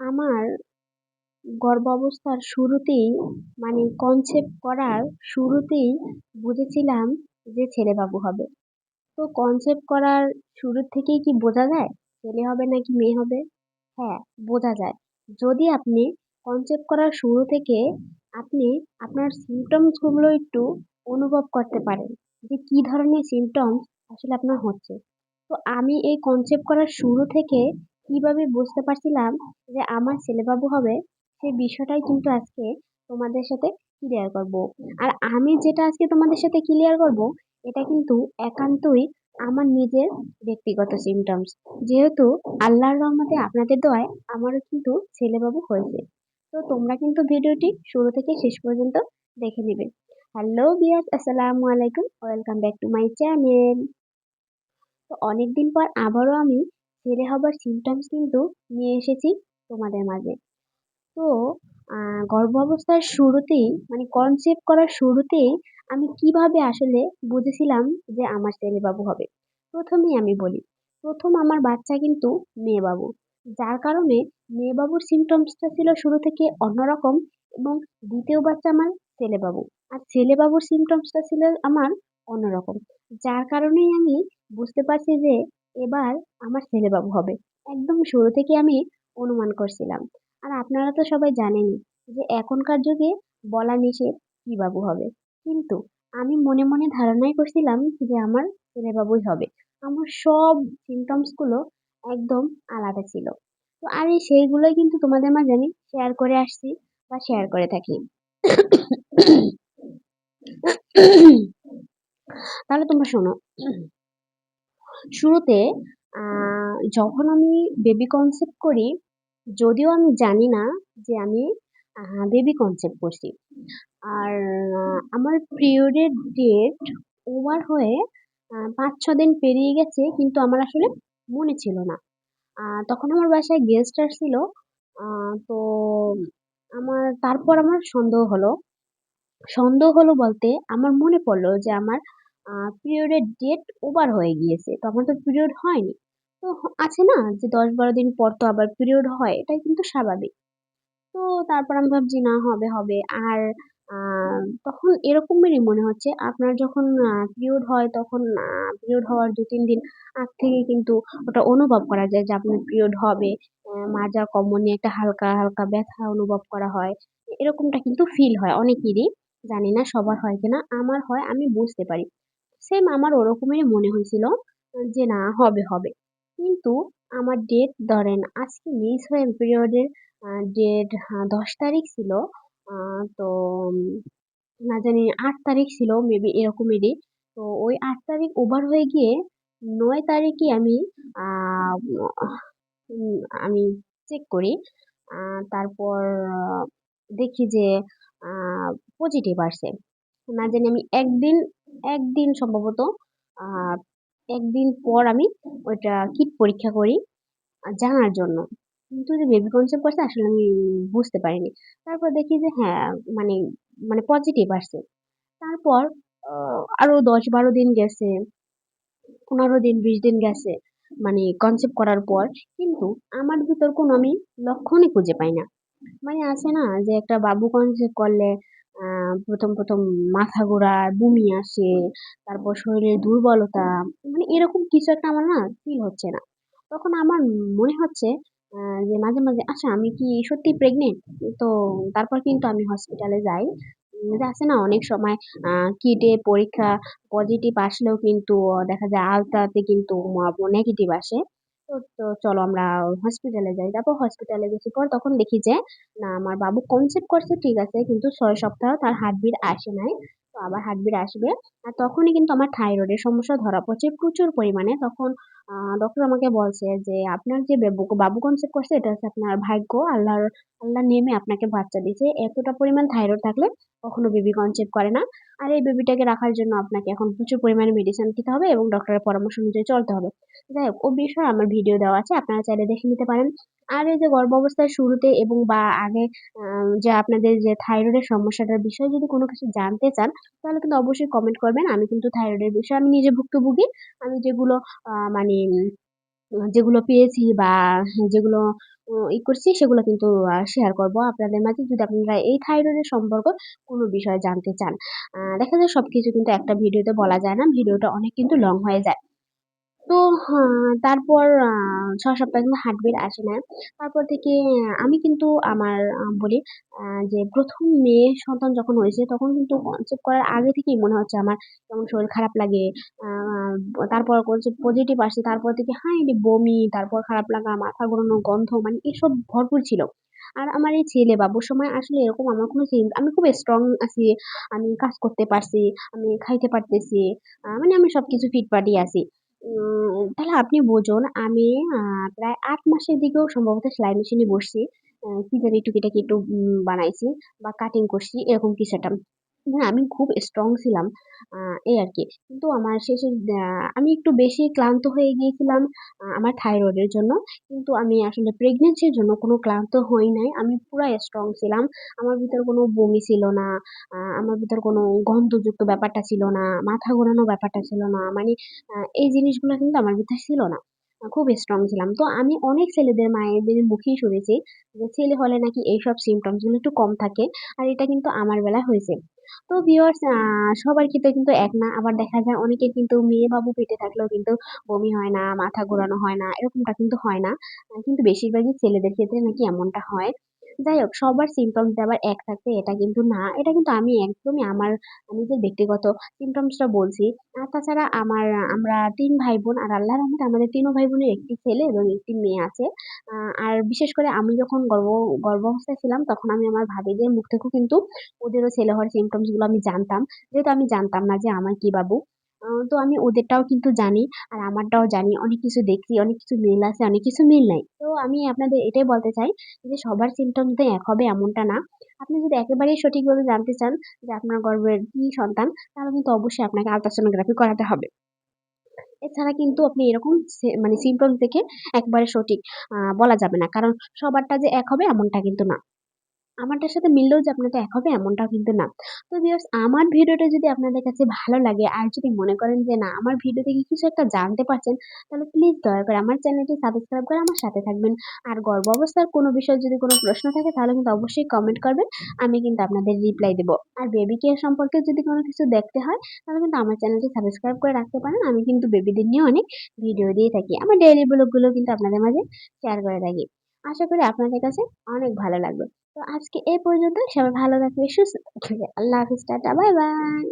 আমার গর্ভাবস্থার শুরুতেই মানে কনসেপ্ট করার শুরুতেই বুঝেছিলাম যে ছেলেবাবু হবে। তো কনসেপ্ট করার শুরুর থেকেই কি বোঝা যায়? ছেলে হবে নাকি মেয়ে হবে? হ্যাঁ বোঝা যায়। যদি আপনি কনসেপ্ট করার শুরু থেকে আপনি আপনার সিমটমসগুলো একটু অনুভব করতে পারেন, যে কী ধরনের সিমটমস আসলে আপনার হচ্ছে। তো আমি এই কনসেপ্ট করার শুরু থেকে কীভাবে বুঝতে পারছিলাম যে আমার ছেলেবাবু হবে সেই বিষয়টাই কিন্তু আজকে তোমাদের সাথে ক্লিয়ার করব। আর আমি যেটা আজকে তোমাদের সাথে ক্লিয়ার করব, এটা কিন্তু একান্তই আমার নিজের ব্যক্তিগত সিমটমস যেহেতু আল্লাহর রহমতে আপনাদের দোয়ায় আমারও কিন্তু ছেলেবাবু হয়েছে। তো তোমরা কিন্তু ভিডিওটি শুরু থেকে শেষ পর্যন্ত দেখে নেবে। হ্যালো বিয়াস আসসালামু আলাইকুম। Welcome back to my channel তো অনেকদিন পর আবারও আমি ছেলে হবার সিমটমস কিন্তু নিয়ে এসেছি তোমাদের মাঝে। তো গর্ভ অবস্থার শুরুতেই মানে কনসেপ্ট করার শুরুতেই আমি কীভাবে আসলে বুঝেছিলাম যে আমার ছেলে বাবু হবে? প্রথমেই আমি বলি, প্রথম আমার বাচ্চা কিন্তু মেয়ে বাবু যার কারণে মেয়ে বাবুর সিমটমসটা ছিল শুরু থেকে অন্যরকম এবং দ্বিতীয় বাচ্চা আমার ছেলে বাবু আর ছেলে বাবুর সিমটমসটা ছিল আমার অন্যরকম, যার কারণেই আমি বুঝতে পারছি যে এবার আমার ছেলেবাবু হবে। একদম শুরু থেকে আমি অনুমান করছিলাম। আর আপনারা তো সবাই জানেনই যে এখনকার যুগে বলা নিষেধ কি বাবু হবে। কিন্তু আমি মনে মনে ধারণাই করছিলাম যে আমার ছেলেবাবুই হবে। আমার সব সিমটমসগুলো একদম আলাদা ছিল। তো আমি সেইগুলোই কিন্তু তোমাদের মাঝে আমি শেয়ার করে আসছি বা শেয়ার করে থাকি। তাহলে তোমরা শোনো। শুরুতে যখন আমি বেবি কনসেপ্ট করি, যদিও আমি জানি না যে আমি বেবি কনসেপ্ট করছি। আর আমার পিরিয়ডের ডেট ওভার হয়ে পাঁচ ছ দিন পেরিয়ে গেছে, কিন্তু আমার আসলে মনে ছিল না। তখন আমার বাসায় গেস্ট আসছিল তো আমার, তারপর আমার সন্দেহ হলো। সন্দেহ হলো বলতে, আমার মনে পড়ল যে আমার পিরিয়ডের ডেট ওভার হয়ে গিয়েছে তো আমার তো পিরিয়ড হয়নি। তো আছে না যে দশ বারো দিন পর তো আবার পিরিয়ড হয়, এটাই কিন্তু স্বাভাবিক। তো তারপর আমি ভাবছি, না, হবে হবে। আর তখন এরকমেরই মনে হচ্ছে, আপনার যখন পিরিয়ড হয়, তখন পিরিয়ড হওয়ার দু তিন দিন আগ থেকে কিন্তু ওটা অনুভব করা যায় যে আপনার পিরিয়ড হবে। মাজা, কমনে একটা হালকা হালকা ব্যথা অনুভব করা হয়। এরকমটা কিন্তু ফিল হয় অনেকেরই, জানি না সবার হয় কিনা, আমার হয়, আমি বুঝতে পারি। সেম আমার ওরকমই মনে হয়েছিল, যে না, হবে হবে। কিন্তু আমার ডেট ধরেন আজকে মিস হয়ে পিরিয়ডের ডেট দশ তারিখ ছিল তো, না জানি আট তারিখ ছিল মেবি এরকমেরই। তো ওই আট তারিখ ওভার হয়ে গিয়ে নয় তারিখে আমি আমি চেক করি তারপর দেখি যে পজিটিভ আসছে না জানি আমি একদিন একদিন সম্ভবত একদিন পর আমি ওইটা কিট পরীক্ষা করি জানার জন্য। কিন্তু যে বেবি কনসেপ্ট করছে আসলে আমি বুঝতে পারিনি। তারপর দেখি যে হ্যাঁ মানে মানে পজিটিভ আসছে। তারপর আরও দশ বারো দিন গেছে, পনেরো দিন, বিশ দিন গেছে মানে কনসেপ্ট করার পর, কিন্তু আমার ভিতর কোনো আমি লক্ষণই খুঁজে পাই না। মানে আছে না, যে একটা বাবু কনসেপ্ট করলে প্রথম প্রথম মাথা ঘোরা, বমি আসে, তারপর শরীরের দুর্বলতা মানে এরকম কিছু একটা আমার না ফিল হচ্ছে না। তখন আমার মনে হচ্ছে যে মাঝে মাঝে আচ্ছা আমি কি সত্যি প্রেগনেন্ট তো তারপর কিন্তু আমি হসপিটালে যাই। আছে না, অনেক সময় কিটে পরীক্ষা পজিটিভ আসলেও কিন্তু, দেখা যায় আলতাতে কিন্তু নেগেটিভ আসে। তো তো চলো আমরা হসপিটালে যাই। তারপর হসপিটালে গেছি পর তখন দেখি যে, না, আমার বাবু কনসেপ্ট করছে, ঠিক আছে, কিন্তু ছয় সপ্তাহ তার হার্টবিট আসে নাই। তো আবার হার্টবিট আসবে। আর তখনই কিন্তু আমার থাইরয়েডের সমস্যা ধরা পড়ছে প্রচুর পরিমাণে। তখন ডক্টর আমাকে বলছে যে, আপনার যে বাবু কনসেপ্ট করছে, এটা হচ্ছে আপনার ভাগ্য। আল্লাহর আল্লাহ নেমে আপনাকে বাচ্চা দিয়েছে। এতটা পরিমাণ থাইরয়েড থাকলে কখনো বেবি কনসেপ্ট করে না। আর এই বেবিটাকে রাখার জন্য আপনাকে এখন প্রচুর পরিমাণে মেডিসিন খেতে হবে এবং ডক্টরের পরামর্শ অনুযায়ী চলতে হবে। যাই হোক, ও বিষয়ে আমার ভিডিও দেওয়া আছে, আপনারা চাইলে দেখে নিতে পারেন। আর এই যে গর্ভ অবস্থার শুরুতে এবং বা আগে যে আপনাদের যে থাইরয়েডের সমস্যাটার বিষয়ে যদি কোনো কিছু জানতে চান, তাহলে কিন্তু অবশ্যই কমেন্ট করবেন। আমি কিন্তু থাইরয়েডের বিষয়ে আমি নিজে ভুক্তভোগী। আমি যেগুলো মানে যেগুলো পেয়েছি বা যেগুলো ই করছি, সেগুলো কিন্তু শেয়ার করব আপনাদের মাঝে। যদি আপনারা এই থাইরয়েডের সম্পর্ক কোনো বিষয় জানতে চান দেখা যায় সব কিছু কিন্তু একটা ভিডিওতে বলা যায় না। ভিডিওটা অনেক কিন্তু লং হয়ে যায়। তো তারপর ছ সপ্তাহ কিন্তু হার্টবিট আসে না। তারপর থেকে, আমি কিন্তু আমার বলি যে প্রথম মেয়ে সন্তান যখন হয়েছে, তখন কিন্তু কনসেপ্ট করার আগে থেকেই মনে হচ্ছে আমার কেমন শরীর খারাপ লাগে তারপর কনসেপ্ট পজিটিভ আসে, তারপর থেকে হাই বমি, তারপর খারাপ লাগা, মাথা ঘোরানো, গন্ধ মানে এসব ভরপুর ছিল। আর আমার এই ছেলে বাবুর সময় আসলে এরকম আমার কোনো চিন্তা আমি খুব স্ট্রং আছি, আমি কাজ করতে পারছি, আমি খাইতে পারতেছি মানে আমি সব কিছু ফিটফাটি আছি। তাহলে আপনি বোঝুন, আমি প্রায় আট মাসের দিকেও সম্ভবত সেলাই মেশিনে বসছি। কি জানি টুকিটাকি একটু বানাইছি বা কাটিং করছি, এরকম কিছু একটা। হ্যাঁ আমি খুব স্ট্রং ছিলাম এই আর কি। কিন্তু আমার শেষে আমি একটু বেশি ক্লান্ত হয়ে গিয়েছিলাম আমার থাইরয়েডের জন্য। কিন্তু আমি আসলে প্রেগনেন্সির জন্য কোনো ক্লান্ত হই নাই। আমি পুরো স্ট্রং ছিলাম। আমার ভিতর কোনো বমি ছিল না আমার ভিতর কোনো গন্ধযুক্ত ব্যাপারটা ছিল না, মাথা ঘোরানো ব্যাপারটা ছিল না। মানে এই জিনিসগুলো কিন্তু আমার ভিতর ছিল না। খুব স্ট্রং ছিলাম। তো আমি অনেক ছেলেদের মায়েদের মুখেই শুনেছি যে ছেলে হলে নাকি এইসব সিমটমসগুলো একটু কম থাকে আর এটা কিন্তু আমার বেলায় হয়েছে। তো ভিউয়ার্স সবার ক্ষেত্রে কিন্তু এক না, আবার দেখা যায় অনেকে কিন্তু মেয়ে বাবু পেটে থাকলেও কিন্তু বমি হয় না, মাথা ঘোরানো হয় না, এরকমটা কিন্তু হয় না। কিন্তু বেশিরভাগই ছেলেদের ক্ষেত্রে নাকি এমনটা হয়। যাই হোক, সবার সিমটমস আবার এক থাকবে এটা কিন্তু না। এটা কিন্তু আমি একদমই আমার নিজের ব্যক্তিগত সিমটমসটা বলছি, আর তাছাড়া আমার, আমরা তিন ভাই বোন আর আল্লাহর রহমতে আমাদের তিনও ভাই বোনের একটি ছেলে এবং একটি মেয়ে আছে। আর বিশেষ করে আমি যখন গর্ভ, গর্ভাবস্থায় ছিলাম, তখন আমি আমার ভাবিদের মুখ থেকেও কিন্তু ওদেরও ছেলে হওয়ার সিমটমসগুলো আমি জানতাম। যেহেতু আমি জানতাম না যে আমার কি বাবু তো আমি ওদেরটাও কিন্তু জানি আর আমারটাও জানি। অনেক কিছু দেখছি অনেক কিছু মিল আছে অনেক কিছু মিল নাই তো আমি আপনাদের এটাই বলতে চাই যে সবার সিমটমস এক হবে এমনটা না। আপনি যদি একেবারেই সঠিকভাবে জানতে চান যে আপনার গর্ভের কি সন্তান, তাহলে কিন্তু অবশ্যই আপনাকে আলট্রাসোনোগ্রাফি করাতে হবে। এছাড়া কিন্তু আপনি এরকম মানে সিমটম দেখে একবারে সঠিক বলা যাবে না। কারণ সবারটা যে এক হবে এমনটা কিন্তু না। আমারটার সাথে মিললেও যে আপনাদের এক হবে, এমনটাও কিন্তু না। তো ভিউয়ার্স আমার ভিডিওটা যদি আপনাদের কাছে ভালো লাগে আর যদি মনে করেন যে না, আমার ভিডিও থেকে কিছু একটা জানতে পারছেন, তাহলে প্লিজ দয়া করে আমার চ্যানেলটি সাবস্ক্রাইব করে আমার সাথে থাকবেন। আর গর্ভ অবস্থার কোনো বিষয়ে যদি কোনো প্রশ্ন থাকে, তাহলে কিন্তু অবশ্যই কমেন্ট করবেন, আমি কিন্তু আপনাদের রিপ্লাই দেবো। আর বেবি কেয়ার সম্পর্কে যদি কোনো কিছু দেখতে হয়, তাহলে কিন্তু আমার চ্যানেলটি সাবস্ক্রাইব করে রাখতে পারেন, আমি কিন্তু বেবিদের নিয়ে অনেক ভিডিও দিয়ে থাকি। আমার ডেইলি ব্লগগুলো কিন্তু আপনাদের মাঝে শেয়ার করে থাকি। আশা করি আপনাদের কাছে অনেক ভালো লাগবে। তো আজকে এই পর্যন্ত সবাই ভালো থাকবে সুস্থ থাকবে। আল্লাহ হাফিজ টাটা বাই বাই